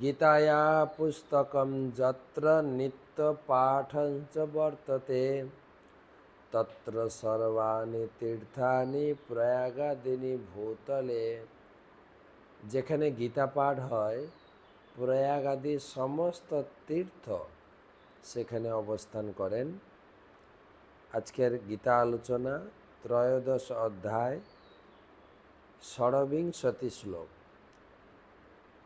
গীতায়া পুস্তকম যত্র নিত্য পাঠ বর্ততে তত্র সর্বাণী তীর্থানি প্রয়াগাদিনী ভূতলে যেখানে গীতা পাঠ হয় প্রয়াগ আদি সমস্ত তীর্থ সেখানে অবস্থান করেন। আজকের গীতা আলোচনা ত্রয়োদশ অধ্যায়, ষড়বিংশতি শ্লোক।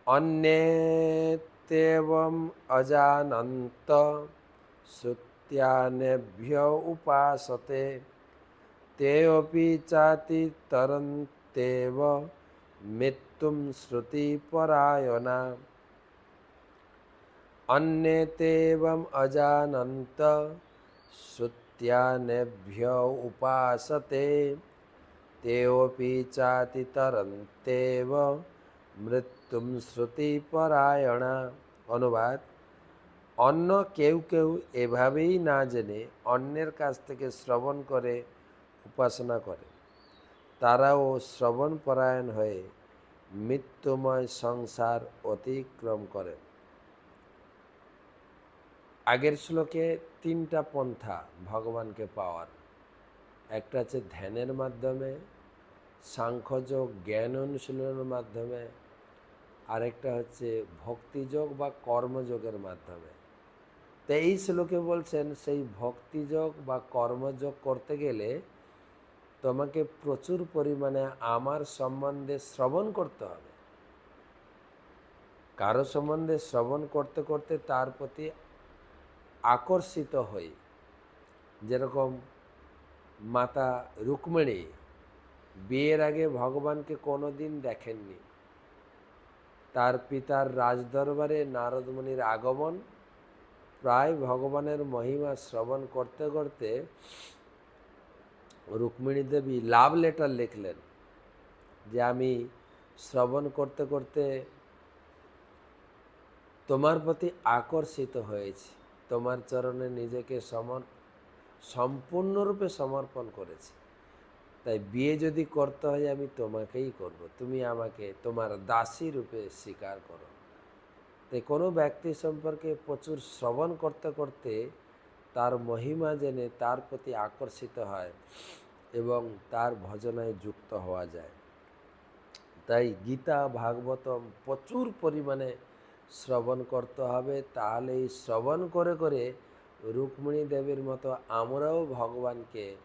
અન્ય તેવમ અજાનંત સુત્યાનેભ્ય ઉપાસતે તેઓપી ચાતિ તરંતેવ મૃત્યુમ શ્રુતિપરાયણા અન્ય તેવમ અજાનંત સુત્યાનેભ્ય ઉપાસતે તેઓપી ચાતિ તરંતેવ মৃত্যুম শ্রুতি পরায়ণা। অনুবাদ, অন্য কেউ কেউ এভাবেই না জেনে অন্যের কাছ থেকে শ্রবণ করে উপাসনা করে। তারাও শ্রবণ পরায়ণ হয়ে মৃত্যুময় সংসার অতিক্রম করে। আগের শ্লোকে তিনটা পন্থা ভগবানকে পাওয়ার। একটা হচ্ছে ধ্যানের মাধ্যমে সাংখ্যযোগ জ্ঞান অনুশীলনের মাধ্যমে আরেকটা হচ্ছে ভক্তিযোগ বা কর্মযোগের মাধ্যমে। তো এই শ্লোকে বলছেন, সেই ভক্তিযোগ বা কর্মযোগ করতে গেলে তোমাকে প্রচুর পরিমাণে আমার সম্বন্ধে শ্রবণ করতে হবে। কারও সম্বন্ধে শ্রবণ করতে করতে তার প্রতি আকর্ষিত হই। যেরকম মাতা রুক্মিণী বিয়ের আগে ভগবানকে কোনো দিন দেখেননি। তার পিতার রাজদরবারে নারদমণির আগমন, প্রায় ভগবানের মহিমা শ্রবণ করতে করতে রুক্মিণী দেবী লাভ লেটার লিখলেন যে আমি শ্রবণ করতে করতে তোমার প্রতি আকর্ষিত হয়েছি। তোমার চরণে নিজেকে সমর, সম্পূর্ণরূপে সমর্পণ করেছি। তাই বিয়ে যদি করতে হয় আমি তোমাকেই করব। তুমি আমাকে তোমার দাসী রূপে স্বীকার করো। তাই কোনো ব্যক্তি সম্পর্কে প্রচুর শ্রবণ করতে করতে তার মহিমা জেনে তার প্রতি আকর্ষিত হয় এবং তার ভজনায় যুক্ত হওয়া যায়। তাই গীতা, ভাগবতম প্রচুর পরিমাণে শ্রবণ করতে হবে। তাহলে এই শ্রবণ করে করে রুক্মিণী দেবীর মতো আমরাও ভগবানকে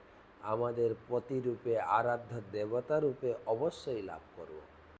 আমাদের পতিরূপে আরাধ্য দেবতারূপে অবশ্যই লাভ করব